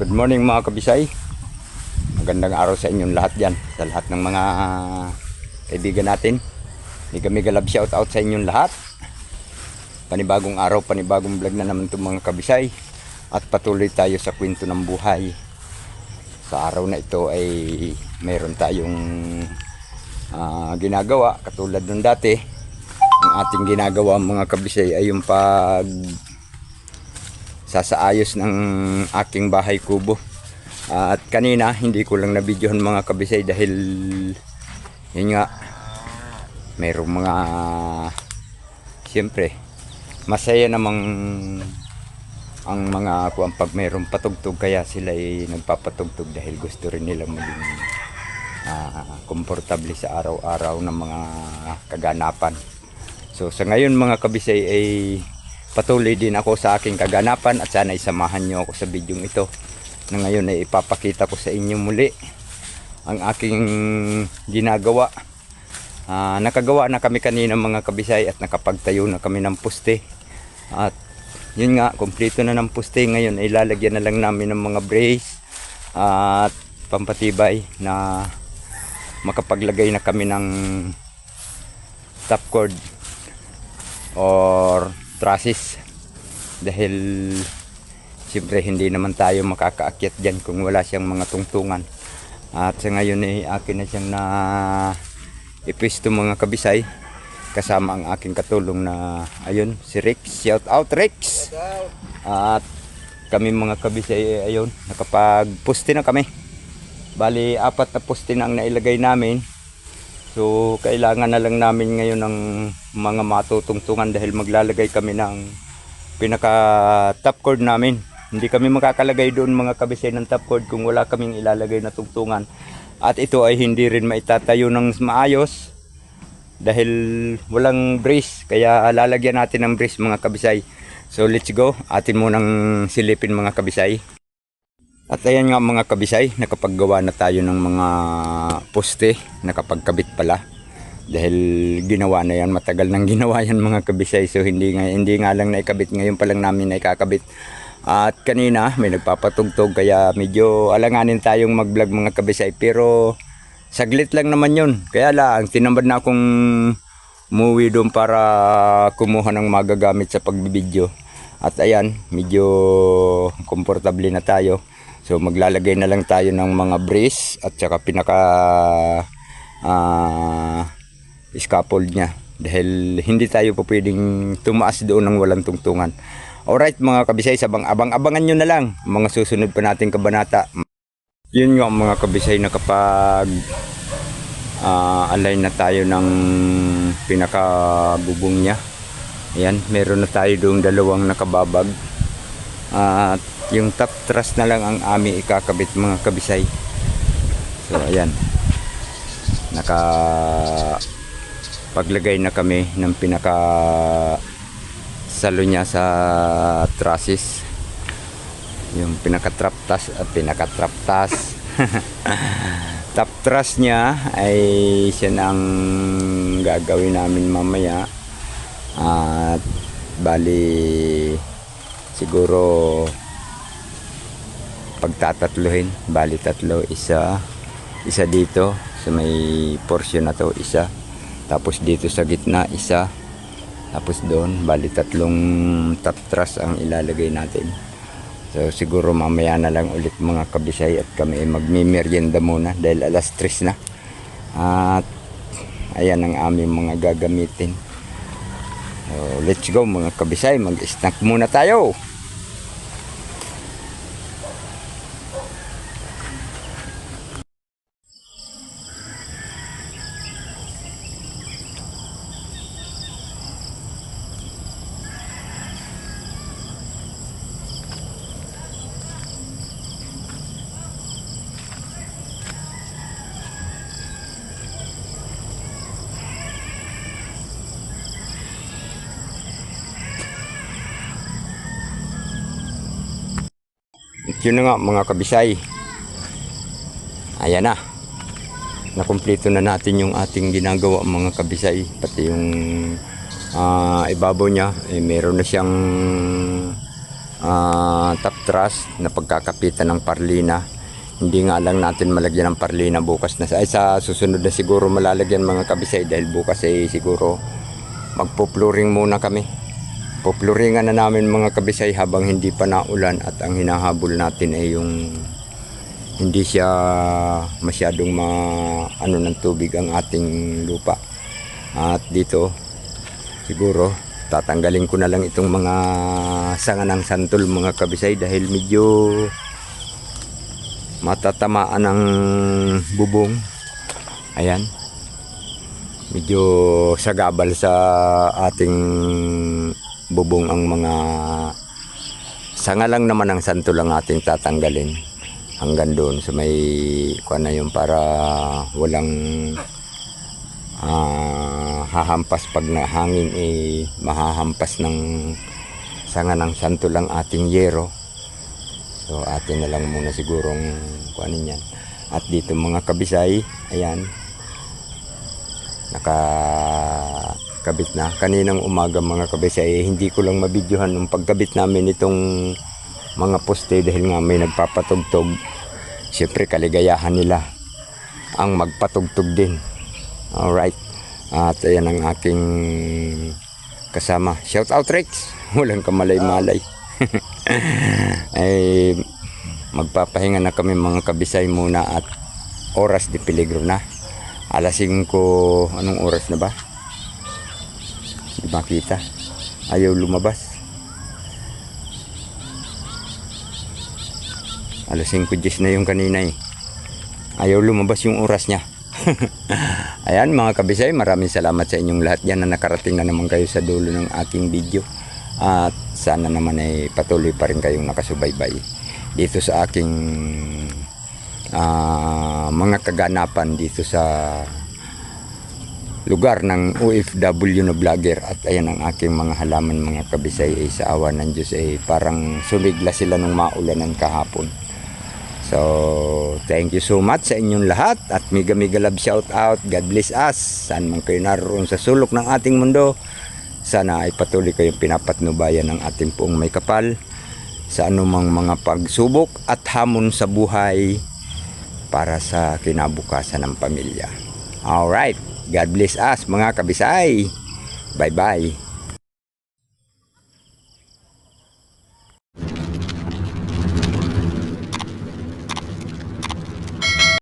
Good morning mga kabisay. Magandang araw sa inyong lahat dyan. Sa lahat ng mga kaibigan natin. May kami galab shout out sa inyong lahat. Panibagong araw, panibagong vlog na naman itong mga kabisay. At patuloy tayo sa kwento ng buhay. Sa araw na ito ay mayroon tayong ah, ginagawa katulad nung dati. Ang ating ginagawa mga kabisay ay yung pag sasaayos ng aking bahay kubo. Ah, at kanina hindi ko lang na-videohan mga kabisay dahil yun nga mayroong mga siyempre masaya namang ang mga kuan pag mayroong patugtog kaya sila ay nagpapatugtog dahil gusto rin nila maging ah, komportable sa araw-araw ng mga kaganapan. So sa ngayon mga kabisay ay patuloy din ako sa aking kaganapan at sana isamahan nyo ako sa bidyong ito na ngayon ay ipapakita ko sa inyo muli ang aking ginagawa. Ah, nakagawa na kami kanina mga kabisay at nakapagtayo na kami ng puste. At yun nga, kumpleto na ng puste ngayon ay lalagyan na lang namin ng mga brace at pampatibay na makapaglagay na kami ng top cord or trusses dahil siyempre hindi naman tayo makakaakyat dyan kung wala siyang mga tungtungan. At sa ngayon ay akin na siyang na ipisto mga kabisay. Kasama ang aking katulong na ayun si Rex shout out Rex at kami mga kabisay ay ayun nakapag-poste na kami. Bali apat na poste na ang nailagay namin So, kailangan na lang namin ngayon ng mga matutungtungan dahil maglalagay kami ng pinaka top cord namin. Hindi kami makakalagay doon mga kabisay ng top cord kung wala kaming ilalagay na tungtungan. At ito ay hindi rin maitatayo ng maayos dahil walang brace. Kaya lalagyan natin ng brace mga kabisay. So, let's go. Atin mo ng silipin mga kabisay. At ayan nga mga kabisay, nakapaggawa na tayo ng mga poste, nakapagkabit pala. Dahil ginawa na yan, matagal nang ginawa yan mga kabisay. So hindi nga, hindi nga lang naikabit, ngayon pa lang namin naikakabit. At kanina may nagpapatugtog kaya medyo alanganin tayong mag-vlog mga kabisay. Pero saglit lang naman yun. Kaya lang, tinambad na akong umuwi doon para kumuha ng magagamit sa pagbibideo. At ayan, medyo komportable na tayo. So maglalagay na lang tayo ng mga brace at saka pinaka ah scaffold niya dahil hindi tayo pa pwedeng tumaas doon ng walang tungtungan. Alright mga kabisay, sabang abang-abangan nyo na lang mga susunod pa nating kabanata. Yun nga mga kabisay na kapag ah, align na tayo ng pinakabubong niya. Ayan, meron na tayo doong dalawang nakababag. At yung top truss na lang ang ami ikakabit mga kabisay. So ayan. Naka paglagay na kami ng pinaka salo niya sa trusses. Yung pinaka trap tas at pinaka trap tas. top truss niya ay siya na ang gagawin namin mamaya. At bali siguro pagtatatluhin. Bali tatlo isa isa dito sa may portion na to isa. Tapos dito sa gitna isa. Tapos doon bali tatlong top truss ang ilalagay natin. So siguro mamaya na lang ulit mga kabisay at kami magmimerienda muna dahil alas 3 na. At ayan ang aming mga gagamitin. So let's go mga kabisay. Mag snack muna tayo yun na nga mga kabisay. Ayan na. Nakumpleto na natin yung ating ginagawa mga kabisay. Pati yung ah, ibabaw niya, eh, meron na siyang ah, top truss na pagkakapitan ng parlina. Hindi nga lang natin malagyan ng parlina bukas na ay sa susunod na siguro malalagyan mga kabisay dahil bukas ay siguro magpo-flooring muna kami. Popluringan na namin mga kabisay habang hindi pa naulan at ang hinahabol natin ay yung hindi siya masyadong ma ano ng tubig ang ating lupa. At dito siguro tatanggalin ko na lang itong mga sanga ng santol mga kabisay dahil medyo matatamaan ng bubong. Ayan. Medyo sagabal sa ating bubong ang mga sanga lang naman ng santol ang ating tatanggalin. Hanggang doon sa may kuan na yun para walang ah, hahampas pag nahangin eh mahahampas ng sanga ng santol ang ating yero. So atin na lang muna sigurong kuanin yan at dito mga kabisay ayan. Naka kabit na. Kaninang umaga mga kabisay eh, hindi ko lang mabidyohan ng pagkabit namin itong mga poste dahil nga may nagpapatugtog. Siyempre kaligayahan nila ang magpatugtog din. Alright. At ayan ang aking kasama. Shout out Rex! Walang kamalay-malay. Ay magpapahinga na kami mga kabisay muna at oras de peligro na. Alas 5 anong oras na ba makita ayaw lumabas. Alas 5.10 na yung kanina eh. Ayaw lumabas yung oras niya. Ayan mga kabisay maraming salamat sa inyong lahat yan na nakarating na naman kayo sa dulo ng aking video. At sana naman ay patuloy pa rin kayong nakasubaybay dito sa aking ah, mga kaganapan dito sa lugar ng OFW na vlogger. At ayan ang aking mga halaman mga kabisay ay sa awa ng Diyos ay parang sumigla sila nung maulanan kahapon. So thank you so much sa inyong lahat. At mega mega love shout out. God bless us. Saan man kayo naroon sa sulok ng ating mundo sana ay patuloy kayong pinapatnubayan ng ating poong may kapal sa anumang mga pagsubok at hamon sa buhay para sa kinabukasan ng pamilya. Alright, God bless us mga kabisay. Bye-bye.